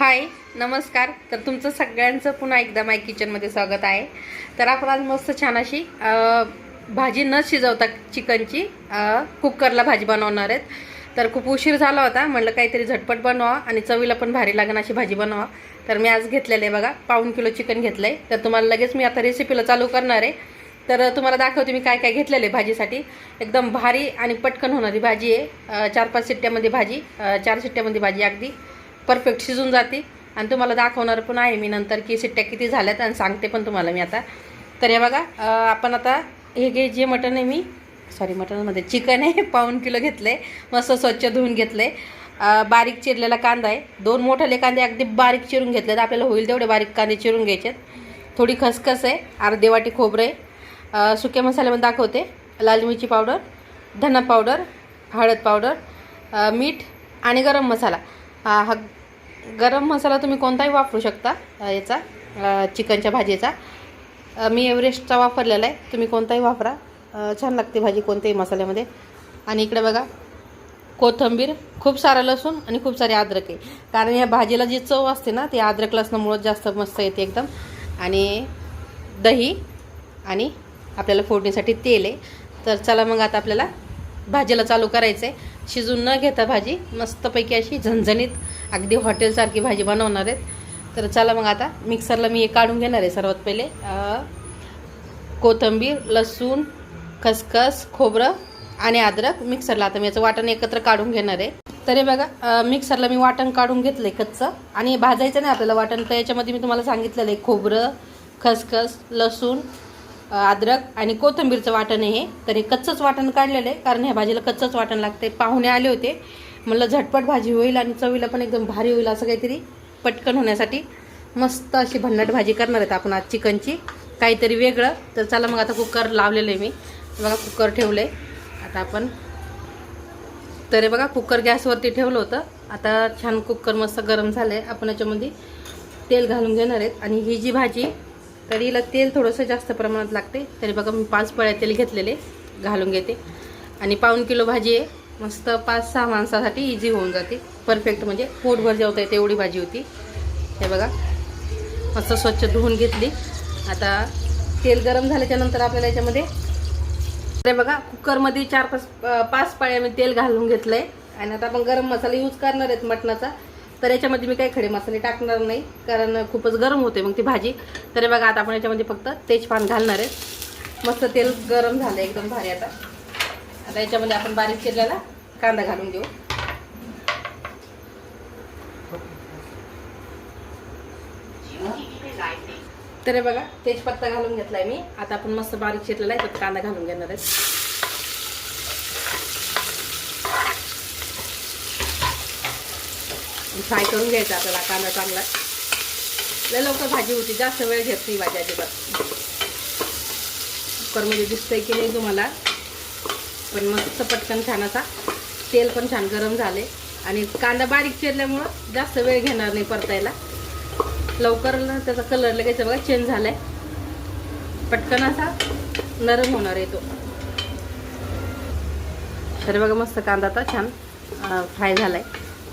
हाय नमस्कार. तर तुमचं सगळ्यांचं पुन्हा एकदा माय किचनमध्ये स्वागत आहे. तर आपण आज मस्त छान अशी भाजी न शिजवता चिकनची कुकरला भाजी बनवणार आहेत. तर खूप उशीर झाला होता. म्हणलं काहीतरी झटपट बनवा आणि चवीला पण भारी लागण अशी भाजी बनवा. तर मी आज घेतलेलं आहे बघा पाऊण किलो चिकन घेतलं आहे तर तुम्हाला लगेच मी आता रेसिपीला चालू करणार आहे. तर तुम्हाला दाखवते मी काय काय घेतलेलं आहे भाजीसाठी. एकदम भारी आणि पटकन होणारी भाजी आहे. चार पाच शिट्ट्यामध्ये भाजी चार शिट्ट्यामध्ये भाजी अगदी. परफेक्ट शिजून जाते. आणि तुम्हाला दाखवणार पण आहे मी नंतर की सिट्ट्या किती झाल्यात आणि सांगते पण तुम्हाला मी आता. तर हे बघा आपण आता हे घे जे मटण आहे मी सॉरी मटणमध्ये चिकन आहे पाऊन किलो घेतलं आहे मस्त स्वच्छ धुवून घेतलं आहे बारीक चिरलेला कांदा आहे. दोन मोठाले कांदे अगदी बारीक चिरून घेतलेत. आपल्याला होईल तेवढे बारीक कांदे चिरून घ्यायचे थोडी खसखस आहे अर्धे वाटी खोबरं आहे. सुक्या मसाल्यामध्ये दाखवते. लाल मिरची पावडर धना पावडर हळद पावडर मीठ आणि गरम मसाला. हा गरम मसाला तुम्ही कोणताही वापरू शकता याचा चिकनच्या भाजीचा. मी एव्हरेस्टचा वापरलेला आहे तुम्ही कोणताही वापरा. छान लागते भाजी कोणत्याही मसाल्यामध्ये. आणि इकडे बघा कोथंबीर खूप सारं लसूण आणि खूप सारे अद्रक आहे. कारण या भाजीला जी चव असते ना ती अद्रक लसणामुळं जास्त मस्त येते एकदम. आणि दही आणि आपल्याला फोडणीसाठी तेल आहे. तर चला मग आता आपल्याला भाजीला चालू करायचं आहे शिजून न घेता भाजी मस्तपैकी अशी झणझणीत अगदी हॉटेलसारखी भाजी बनवणार आहेत. तर चला मग आता मिक्सरला मी हे काढून घेणार आहे सर्वात पहिले. कोथंबीर कोथिंबीर लसूण खसखस खोबरं आणि अद्रक मिक्सरला आता मी याचं वाटण एकत्र काढून घेणार आहे. तरी बघा मिक्सरला मी वाटण काढून घेतलं आहे कच्चं आणि भाजायचं नाही आपल्याला वाटण तर याच्यामध्ये मी तुम्हाला सांगितलेलं आहे खोबरं खसखस लसूण अद्रक आणि कोथिंबीरचं वाटण आहे हे. तर हे कच्चंच वाटण काढलेलं आहे कारण ह्या भाजीला कच्चंच वाटण लागते पाहुणे आले होते. म्हणलं झटपट भाजी होईल आणि चवीला पण एकदम भारी होईल असं काहीतरी पटकन होण्यासाठी मस्त अशी भन्नाट भाजी करणार आहेत आपण आज चिकनची. काहीतरी वेगळं. तर चला मग आता कुकर लावलेलं आहे मी. बघा कुकर ठेवलं आहे आता आपण तर बघा कुकर गॅसवरती ठेवलं होतं. आता छान कुकर मस्त गरम झालं आहे आपण याच्यामध्ये तेल घालून घेणार आहेत. आणि ही जी भाजी तर हिला तेल थोडंसं जास्त प्रमाणात लागते. तरी बघा मी पाच पळ्या तेल घेतलेले घालून घेते. आणि पाऊन किलो भाजी आहे. मस्त पाच सहा माणसासाठी इझी होऊन जाते. परफेक्ट म्हणजे पोटभर जेवता येते एवढी भाजी होती. हे बघा मस्त स्वच्छ धुवून घेतली. आता तेल गरम झाल्याच्यानंतर आपल्याला याच्यामध्ये ते बघा कुकरमध्ये चार पाच पाच पाळ्या मी तेल घालून घेतलं आहे आणि आता आपण गरम मसाला यूज करणार आहेत मटणाचा. तर याच्यामध्ये मी काही खडे मसाले टाकणार नाही कारण खूपच गरम होते मग ती भाजी. तर बघा आता आपण याच्यामध्ये फक्त तेजपान घालणार आहे. मस्त तेल गरम झालं एकदम भारी आता. आता याच्यामध्ये आपण बारीक चिरलेला कांदा घालून घेऊ. तर बघा तेजपत्ता घालून घेतलाय मी. आता आपण मस्त बारीक चिरलेला आहे तर कांदा घालून घेणार आहे. फ्राय करून घ्यायचा आपल्याला कांदा चांगला. लय लवकर भाजी होती जास्त वेळ घेत नाही भाजी अजिबात. कुकरमध्ये दिसतंय की नाही तुम्हाला? पण मस्त पटकन छान असा. तेल पण छान गरम झाले. आणि कांदा बारीक चिरल्यामुळं जास्त वेळ घेणार नाही परतायला. लवकर ना त्याचा कलर लगेच बघा चेंज झालाय. पटकन असा नरम होणार आहे तो. तर बघा मस्त कांदा आता छान फ्राय झालाय.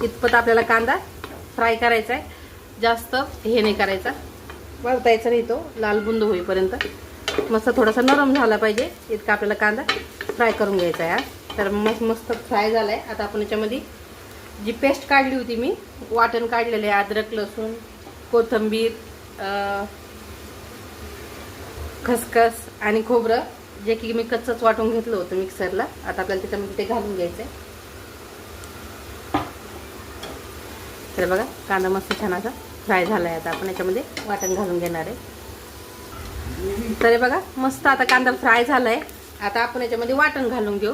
इतपत आपल्याला कांदा फ्राय करायचा आहे. जास्त हे नाही करायचा. वरतायचा नाही तो. लाल बुंद होईपर्यंत. मस्त थोडासा नरम झाला पाहिजे. इतका आपल्याला कांदा फ्राय करून घ्यायचा आहे. हा. तर मस्त मस्त फ्राय झाला आहे आता आपण याच्यामध्ये जी पेस्ट काढली होती मी वाटण काढलेलं आहे. अद्रक लसूण कोथिंबीर खसखस आणि खोबरं जे की मी कच्चंच वाटून घेतलं होतं मिक्सरला आता आपल्याला त्याच्यामध्ये ते घालून घ्यायचं आहे तर बघा कांदा मस्त छान असा फ्राय झाला आहे आता. आपण याच्यामध्ये वाटण घालून घेणार आहे. तर हे बघा मस्त आता कांदा फ्राय झाला आहे आता आपण याच्यामध्ये वाटण घालून घेऊ.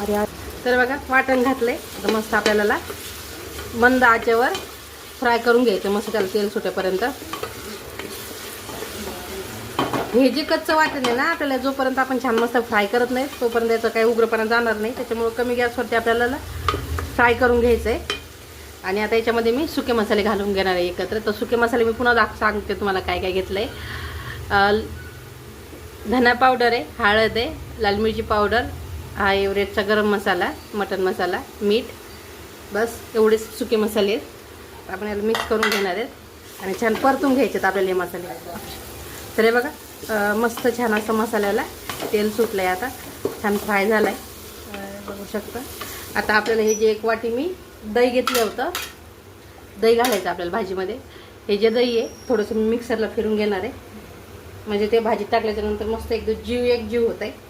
अरे तर बघा वाटण घातलंय. आता मस्त आपल्याला मंद आचेवर फ्राय करून घ्यायचं मस्त त्याला तेल सुटेपर्यंत. हे जे कच्चं वाटण आहे ना आपल्याला जोपर्यंत आपण छान मस्त फ्राय करत नाही तोपर्यंत याचं काही उग्रपणा जाणार नाही. त्याच्यामुळं कमी गॅसवरती आपल्याला फ्राय करून घ्यायचं आहे आणि आता याच्यामध्ये मी सुके मसाले घालून घेणार आहे एकत्र. तर सुके मसाले मी पुन्हा दाख सांगते तुम्हाला काय काय घेतलं आहे धना पावडर आहे हळद आहे लाल मिरची पावडर हा एवरेटचा गरम मसाला मटन मसाला मीठ बस एवढेच सुके मसाले आहेत. आपण याला मिक्स करून घेणार आहेत. आणि छान परतून घ्यायचे आहेत आपल्याला हे मसाले. तर हे बघा मस्त छान असं मसाल्याला तेल सुटलं आहे आता. छान फ्राय झाला आहे बघू शकता. आता आपल्याला हे जे एक वाटी मी दही घेतलं होतं दही घालायचं आपल्याला भाजीमध्ये. हे जे दही आहे थोडंसं मी मिक्सरला फिरून घेणार आहे. म्हणजे ते भाजीत टाकल्याच्या नंतर मस्त एकदम जीव एक जीव होत आहे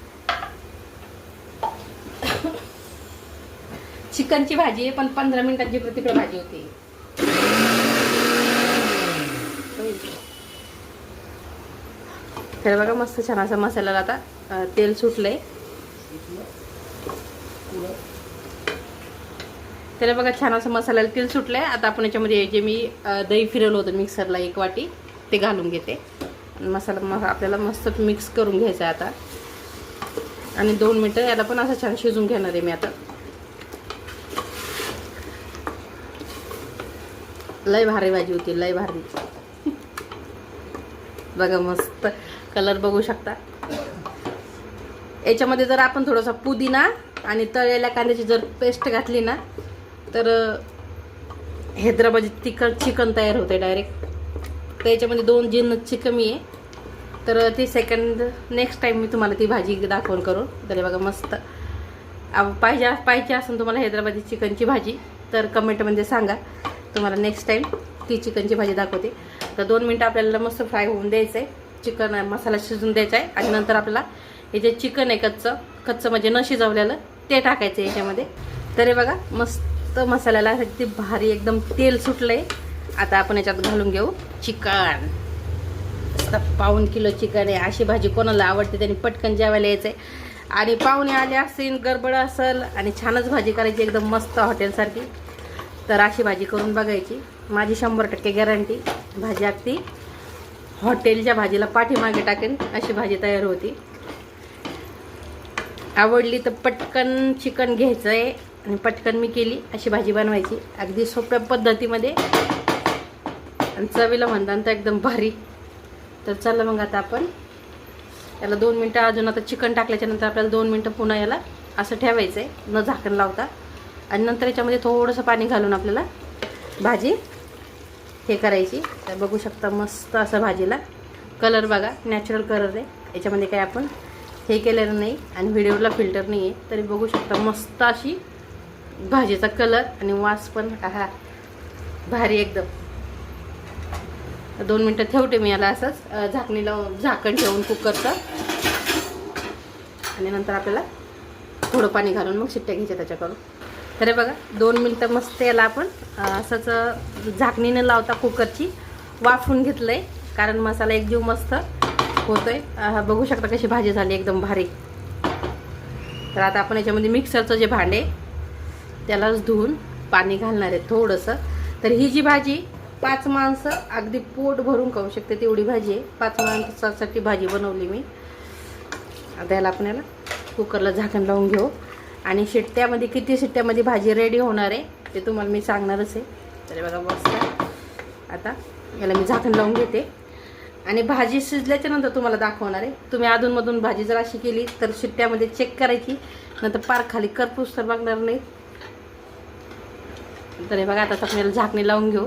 चिकनची भाजी आहे पण पंधरा मिनिटात जिकडे तिकडे भाजी होती. तर बघा मस्त छान असा मसाल्याला आता तेल सुटलंय. त्याला बघा छान असं मसाल्याला तेल सुटलंय. आता आपण याच्यामध्ये जे मी दही फिरवलं होतं मिक्सरला एक वाटी ते घालून घेते. मसाला मग आपल्याला मस्त मिक्स करून घ्यायचा आहे आता. आणि दोन मिनटं याला पण असं छान शिजून घेणार आहे मी आता. लय भारी भाजी होती लय भारी. बघा मस्त कलर बघू शकता. याच्यामध्ये जर आपण थोडासा पुदिना आणि तळलेल्या कांद्याची जर पेस्ट घातली ना तर हैदराबादी तिखट चिकन तयार होते डायरेक्ट तर याच्यामध्ये दोन जिन्नसची कमी आहे. तर ती सेकंड नेक्स्ट टाईम मी तुम्हाला ती भाजी दाखवून करून तरी बघा मस्त. पाहिजे पाहिजे असेल तुम्हाला हैदराबादी चिकनची भाजी तर कमेंटमध्ये सांगा. तुम्हाला नेक्स्ट टाईम ती चिकनची भाजी दाखवते. तर दोन मिनटं आपल्याला मस्त फ्राय होऊन द्यायचं आहे चिकन मसाला शिजून द्यायचा आहे आणि नंतर आपल्याला हे जे चिकन आहे कच्चं कच्चं म्हणजे न शिजवलेलं ते टाकायचं आहे याच्यामध्ये. तरी बघा मस्त मसाल्याला अगदी भारी एकदम तेल सुटलं आहे आता आपण याच्यात घालून घेऊ चिकन. आता पाऊन किलो चिकन आहे. अशी भाजी कोणाला आवडते त्यांनी पटकन जेवायला यायचं आहे आणि पाहुणे आले असतील गडबड असेल आणि छानच भाजी करायची एकदम मस्त हॉटेलसारखी. तर अशी भाजी करून बघायची. माझी शंभर टक्के गॅरंटी. भाजी अगदी हॉटेलच्या भाजीला पाठीमागे टाकेन अशी भाजी तयार होती. आवडली तर पटकन चिकन घ्यायचं आहे आणि पटकन मी केली. अशी भाजी बनवायची. अगदी सोप्या पद्धतीमध्ये. आणि चवीला म्हणतात तर एकदम भारी. तर चला मग आता आपण याला दोन मिनटं अजून आता चिकन टाकल्याच्यानंतर आपल्याला दोन मिनटं पुन्हा याला असं ठेवायचं आहे न झाकण लावता. आणि नंतर याच्यामध्ये थोडंसं पाणी घालून आपल्याला भाजी हे करायची. तर बघू शकता मस्त असं भाजीला. कलर बघा नॅचरल कलर आहे. याच्यामध्ये काय आपण हे केलेलं नाही आणि व्हिडिओला फिल्टर नाही आहे तरी बघू शकता मस्त अशी भाजीचा कलर आणि वास पण हा भारी एकदम. दोन मिनटं ठेवते मी याला असंच. झाकणी लावून झाकण ठेवून कुकरचं. आणि नंतर आपल्याला थोडं पाणी घालून मग शिट्ट्या घ्यायच्या त्याच्याकडून. तर बघा दोन मिनटं मस्त याला आपण असंच झाकणीनं लावता कुकरची. वाफून घेतलं आहे कारण मसाला एक जीव मस्त होतोय. बघू शकता कशी भाजी झाली एकदम भारी. तर आता आपण याच्यामध्ये मिक्सरचं जे भांडे त्यालाच धुवून पाणी घालणार आहे थोडंसं. तर ही जी भाजी पाच माणसं अगदी पोट भरून खाऊ शकते तेवढी भाजी आहे. पाच माणसासाठी भाजी बनवली मी. आता याला कुकरला झाकण लावून घेऊ. आणि शिट्ट्यामध्ये किती शिट्ट्यामध्ये भाजी रेडी होणार आहे ते तुम्हाला मी सांगणारच आहे. तरी बघा मस्त. आता याला मी झाकण लावून घेते. आणि भाजी शिजल्याच्या नंतर तुम्हाला दाखवणार आहे. तुम्ही अधूनमधून भाजी जर अशी केली तर शिट्ट्यामध्ये चेक करायची. नंतर पार खाली करपूस तर बघणार नाही तर हे बघा आता आपण झाकणी लावून घेऊ.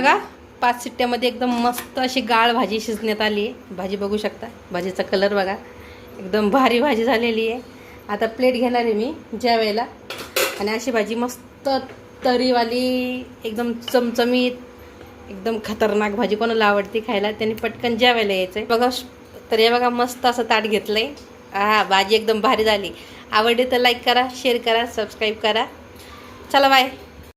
बघा पाच शिट्ट्यामध्ये एकदम मस्त अशी गाळ भाजी शिजण्यात आली आहे. भाजी बघू शकता. भाजीचा कलर बघा. एकदम भारी भाजी झालेली आहे. आता प्लेट घेणार आहे मी ज्या वेळेला आणि अशी भाजी मस्त तरीवाली एकदम चमचमीत एकदम खतरनाक भाजी कोणाला आवडते खायला त्यांनी पटकन जेवायला यायचं आहे बघा तर हे बघा मस्त असं ताट घेतलं आहे हा भाजी एकदम भारी झाली. आवडली तर लाईक करा शेअर करा सबस्क्राईब करा. चला बाय.